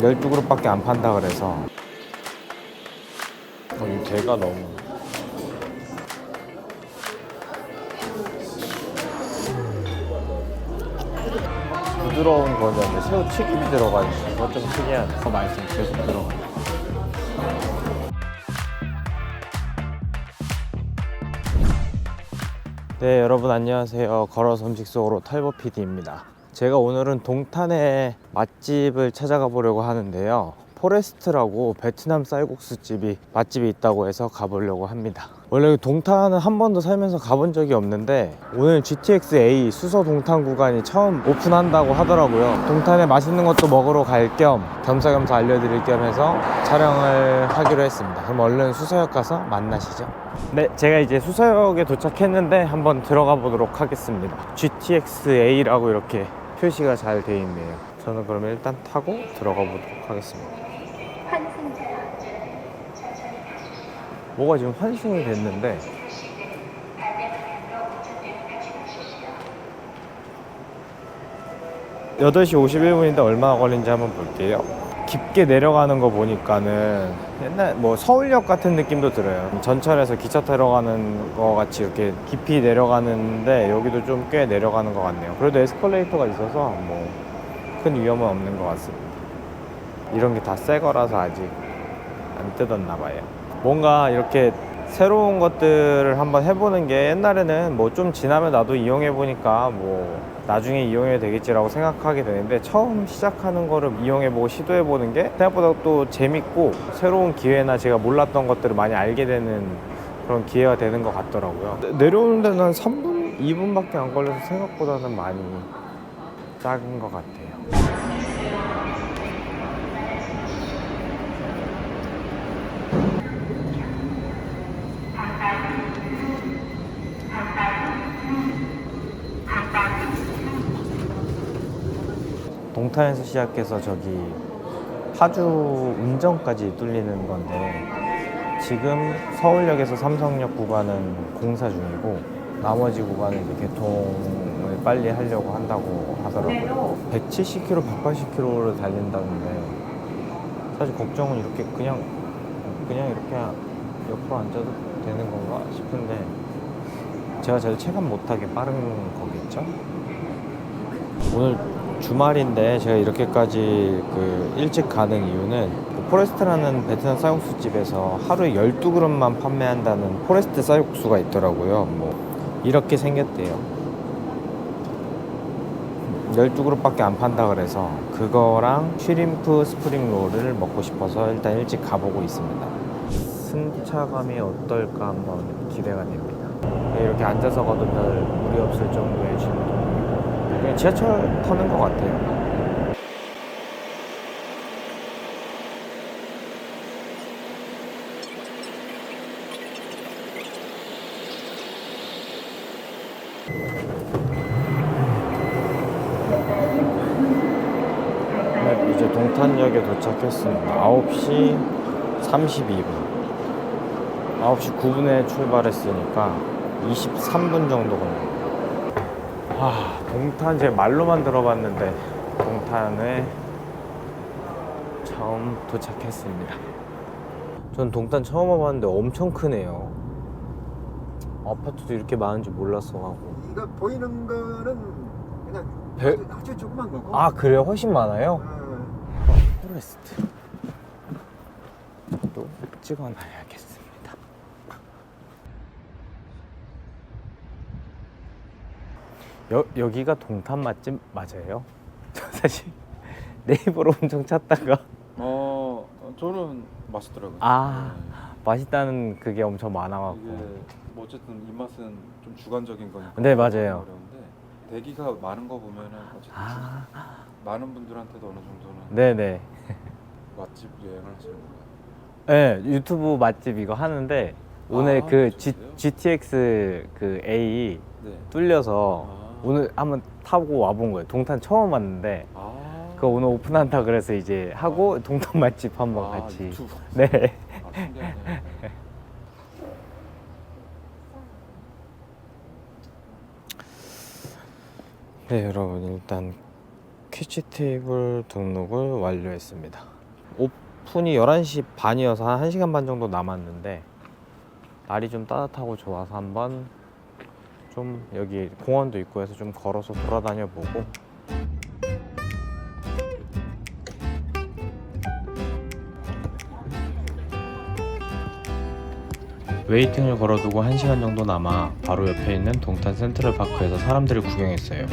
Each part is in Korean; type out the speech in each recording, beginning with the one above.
12그릇밖에 안 판다 그래서. 어, 이 게가 너무. 부드러운 거는 새우 튀김이 들어가지고 좀 특이한 더 맛있으면 계속 들어가 네 여러분 안녕하세요. 걸어서 음식 속으로 털보 PD입니다 제가 오늘은 동탄에 맛집을 찾아가 보려고 하는데요. 포레스트라고 베트남 쌀국수 집이 맛집이 있다고 해서 가보려고 합니다. 원래 동탄은 한 번도 살면서 가본 적이 없는데 오늘 GTX A 수서 동탄 구간이 처음 오픈한다고 하더라고요. 동탄에 맛있는 것도 먹으러 갈 겸 겸사겸사 알려드릴 겸 해서 촬영을 하기로 했습니다. 그럼 얼른 수서역 가서 만나시죠. 네, 제가 이제 수서역에 도착했는데 한번 들어가 보도록 하겠습니다. GTX A라고 이렇게 표시가 잘 돼 있네요. 저는 그러면 일단 타고 들어가 보도록 하겠습니다. 뭐가 지금 환승이 됐는데 여덟 시 51분인데 얼마나 걸린지 한번 볼게요. 깊게 내려가는 거 보니까는 옛날 뭐 서울역 같은 느낌도 들어요. 전철에서 기차 타러 가는 거 같이 이렇게 깊이 내려가는데 여기도 좀 꽤 내려가는 것 같네요. 그래도 에스컬레이터가 있어서 뭐 큰 위험은 없는 것 같습니다. 이런 게 다 새 거라서 아직 안 뜯었나 봐요. 뭔가 이렇게 새로운 것들을 한번 해보는 게 옛날에는 뭐 좀 지나면 나도 이용해 보니까 뭐 나중에 이용해도 되겠지라고 생각하게 되는데 처음 시작하는 거를 이용해 보고 시도해 보는 게 생각보다 또 재밌고 새로운 기회나 제가 몰랐던 것들을 많이 알게 되는 그런 기회가 되는 것 같더라고요. 내려오는 데는 한 3분, 2분밖에 안 걸려서 생각보다는 많이 작은 것 같아요. 동탄에서 시작해서 저기 파주 운정까지 뚫리는 건데 지금 서울역에서 삼성역 구간은 공사 중이고 나머지 구간은 이제 개통을 빨리 하려고 한다고 하더라고요. 170km, 180km를 달린다는데 사실 걱정은 이렇게 그냥 그냥 이렇게 옆으로 앉아도 되는 건가 싶은데 제가 제일 체감 못하게 빠른 거겠죠? 오늘 주말인데 제가 이렇게까지 그 일찍 가는 이유는 그 포레스트라는 베트남 쌀국수 집에서 하루에 12그릇만 판매한다는 포레스트 쌀국수가 있더라고요. 뭐 이렇게 생겼대요. 12그릇밖에 안 판다 그래서 그거랑 쉬림프 스프링 롤을 먹고 싶어서 일단 일찍 가보고 있습니다. 승차감이 어떨까 한번 기대가 됩니다. 이렇게 앉아서 별 무리 없을 정도의 그냥 지하철 타는 것 같아요. 네, 이제 동탄역에 도착했습니다. 9시 32분. 9시 9분에 출발했으니까 23분 정도 걸려요. 아, 동탄 제 말로만 들어봤는데 동탄에 처음 도착했습니다. 전 동탄 처음 와봤는데 엄청 크네요. 아파트도 이렇게 많은지 몰랐어가고. 이거 보이는 거는 그냥 배- 아주, 아주 조그만 거고. 아 그래요? 훨씬 많아요? 어, 포레스트. 또 찍어놔야겠습니다. 여, 여기가 동탄 맛집 맞아요? 저 사실 네이버로 엄청 찾다가 어, 저는 맛있더라고요. 아 네. 맛있다는 그게 엄청 많아갖고 이게 뭐 어쨌든 이 맛은 좀 주관적인 거니까. 네, 맞아요. 어려운데 대기가 많은 거 보면은 어쨌든 아 많은 분들한테도 어느 정도는 네네 맛집 여행을 하시는 거예요. 네 유튜브 맛집 이거 하는데 오늘 아, 그 G? GTX 그 A 네. 뚫려서 아. 오늘 한번 타고 와본 거예요. 동탄 처음 왔는데 아. 그 오늘 오픈한다 그래서 이제 하고 동탄 맛집 한번 아, 같이 유튜브. 네. 아, 신기하네. 네 여러분 일단 퀴치 테이블 등록을 완료했습니다. 오픈이 11시 반이어서 한 1시간 반 정도 남았는데 날이 좀 따뜻하고 좋아서 한번 좀 여기 공원도 있고 해서 좀 걸어서 돌아다녀 보고 웨이팅을 걸어두고 1시간 정도 남아 바로 옆에 있는 동탄 센트럴파크에서 사람들을 구경했어요.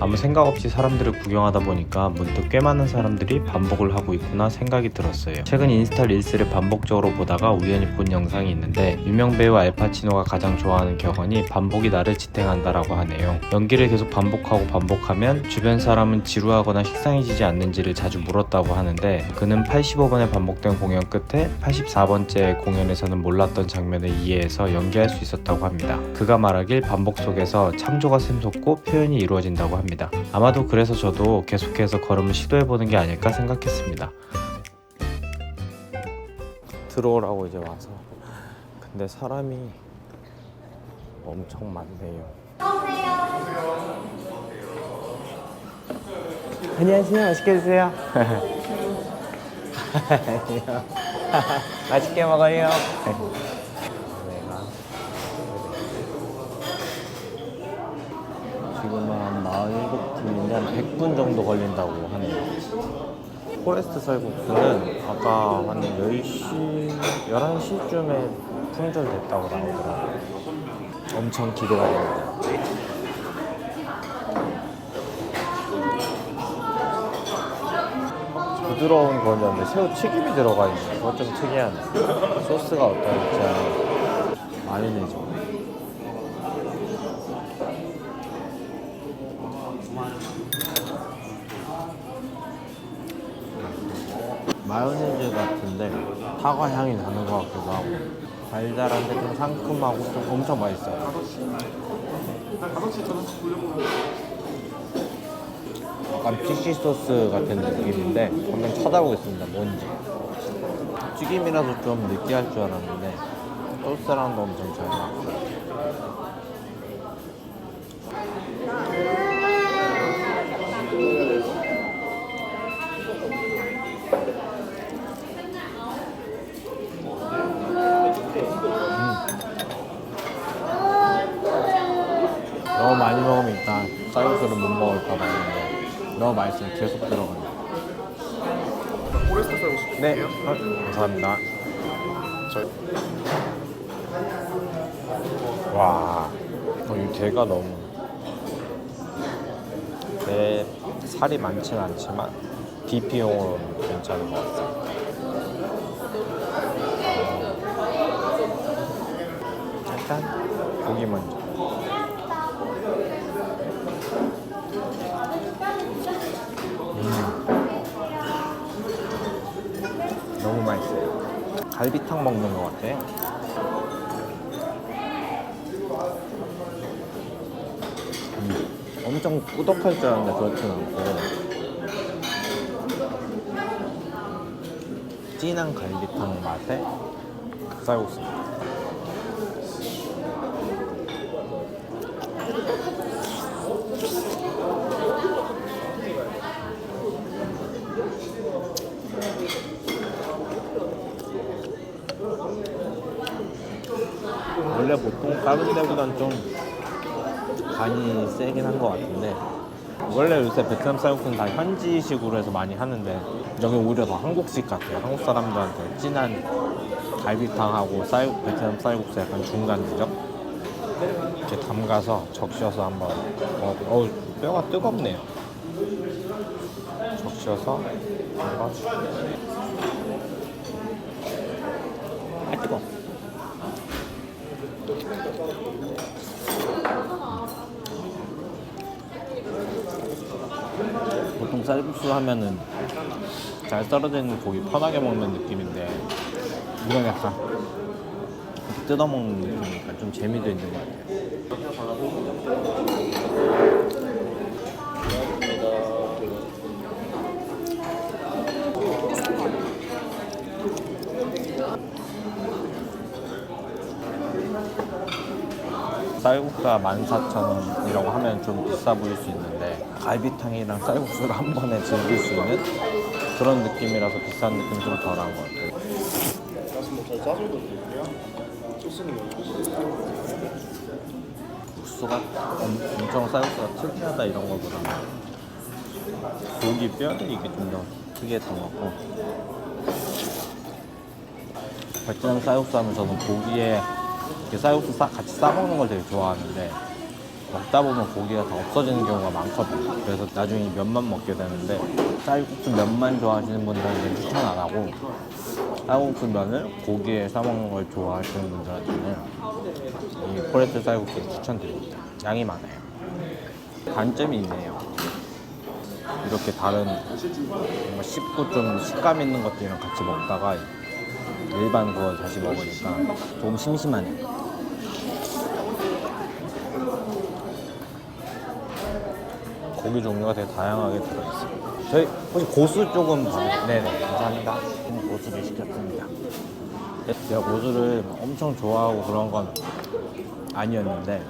아무 생각 없이 사람들을 구경하다 보니까 문득 꽤 많은 사람들이 반복을 하고 있구나 생각이 들었어요. 최근 인스타 릴스를 반복적으로 보다가 우연히 본 영상이 있는데 유명 배우 알파치노가 가장 좋아하는 격언이 반복이 나를 지탱한다라고 하네요. 연기를 계속 반복하고 반복하면 주변 사람은 지루하거나 식상해지지 않는지를 자주 물었다고 하는데 그는 85번의 반복된 공연 끝에 84번째 공연에서는 몰랐던 장면을 이해해서 연기할 수 있었다고 합니다. 그가 말하길 반복 속에서 창조가 샘솟고 표현이 이루어진다고 합니다. 아마도 그래서 저도 계속해서 걸음을 시도해보는 게 아닐까 생각했습니다. 들어오라고 이제 와서 근데 사람이 엄청 많네요. 안녕하세요. 맛있게 드세요. 맛있게 먹어요. 내가 지금은 한 47팀인데 한 100분 정도 걸린다고 하네요. 포레스트 쌀국수는 아까 한 10시, 11시쯤에 품절됐다고 나오더라고요. 엄청 기대가 됩니다. 부드러운 건졌는데 새우 튀김이 들어가 있네. 그거 좀 특이하네. 소스가 어떨지 마요네즈. 사과 향이 나는 것 같기도 하고 달달한데 좀 상큼하고 좀 엄청 맛있어요. 약간 피쉬 소스 같은 느낌인데 한번 찾아보겠습니다. 뭔지. 튀김이라서 좀 느끼할 줄 알았는데 소스랑도 엄청 잘 맞고. 너무 맛있어요. 계속 들어가요. 포레스트 쌀국수 네, 아, 감사합니다. 와, 어, 이 대가 너무 대 살이 많진 않지만 DP용으로는 괜찮은 것 같아요. 일단 고기 먼저. 너무 맛있어요. 갈비탕 먹는 것 같아요. 음, 엄청 꾸덕할 줄 알았는데 그렇진 않고 진한 갈비탕 맛에 쌀국수. 원래 보통 다른 데보단 좀 간이 세긴 한 것 같은데 원래 요새 베트남 쌀국수는 다 현지식으로 해서 많이 하는데 여기 오히려 더 한국식 같아요. 한국 사람들한테 진한 갈비탕하고 쌀, 베트남 쌀국수 약간 중간 지점 이렇게 담가서 적셔서 한번 어, 어우 뼈가 뜨겁네요. 적셔서 한번 아 뜨거 보통 쌀국수 하면은 잘 있는 고기 편하게 먹는 느낌인데 이건 약간 뜯어먹는 느낌이니까 좀 재미도 있는 것 같아요. 쌀국수가 14,000원이라고 하면 좀 비싸 보일 수 있는데 갈비탕이랑 쌀국수를 한 번에 즐길 수 있는 그런 느낌이라서 비싼 느낌이 좀 덜한 것 같아요. 국수가 엄, 엄청 쌀국수가 특이하다 이런 거보다는 고기 뼈를 이게 좀더것 같고 베트남 쌀국수 하면 저는 고기에 이렇게 쌀국수 싸, 같이 싸먹는 걸 되게 좋아하는데 먹다 보면 고기가 다 없어지는 경우가 많거든요 그래서 나중에 이 면만 먹게 되는데 쌀국수 면만 좋아하시는 분들한테는 추천 안 하고 쌀국수 면을 고기에 싸먹는 걸 좋아하시는 분들한테는 이 포레트 쌀국수를 추천드립니다. 양이 많아요. 단점이 있네요. 이렇게 다른 뭔가 씹고 좀 식감 있는 것들이랑 같이 먹다가 일반 그걸 다시 먹으니까 조금 심심하네요. 고기 종류가 되게 다양하게 들어있어요. 저희 혹시 고수 조금 더- 네네 감사합니다. 저는 고수를 시켰습니다. 제가 고수를 엄청 좋아하고 그런 건 아니었는데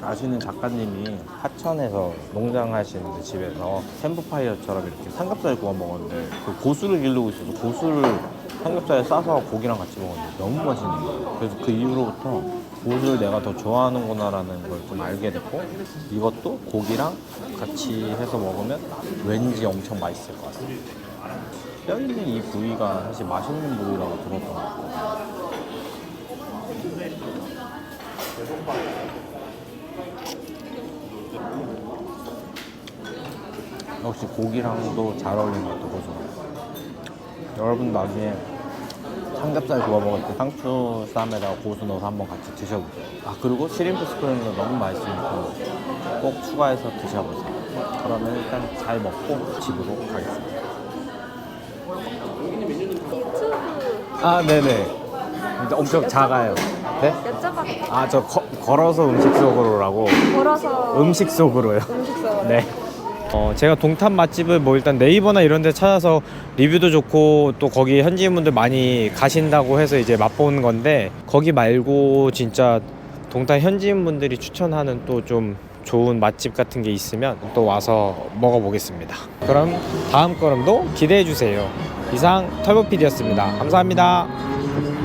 아시는 작가님이 하천에서 농장하시는 집에서 캠프파이어처럼 이렇게 삼겹살 구워 먹었는데 그 고수를 기르고 있어서 고수를 삼겹살에 싸서 고기랑 같이 먹었는데 너무 맛있는 거예요. 그래서 그 이후로부터 고수를 내가 더 좋아하는구나라는 걸 좀 알게 됐고 이것도 고기랑 같이 해서 먹으면 왠지 엄청 맛있을 것 같아요. 뼈 있는 이 부위가 사실 맛있는 부위라고 들었던 것 같아요. 역시 고기랑도 잘 어울리는 것 같아요. 여러분 나중에 삼겹살 구워 먹을 때 상추 쌈에다가 고수 넣어서 한번 같이 드셔보세요. 아 그리고 시림프 스프링도 너무 맛있으니까 꼭 추가해서 드셔보세요. 그러면 일단 잘 먹고 집으로 가겠습니다. 유튜브 아 네네. 근데 엄청 작아요. 네? 여쭤봐도 아 저 걸어서 음식 속으로라고. 걸어서 음식 속으로요. 음식 써 네. 어, 제가 동탄 맛집을 뭐 일단 네이버나 이런 데 찾아서 리뷰도 좋고 또 거기 현지인분들 많이 가신다고 해서 이제 맛보는 건데 거기 말고 진짜 동탄 현지인분들이 추천하는 또 좀 좋은 맛집 같은 게 있으면 또 와서 먹어보겠습니다. 그럼 다음 걸음도 기대해 주세요. 이상 털보피디였습니다. 감사합니다.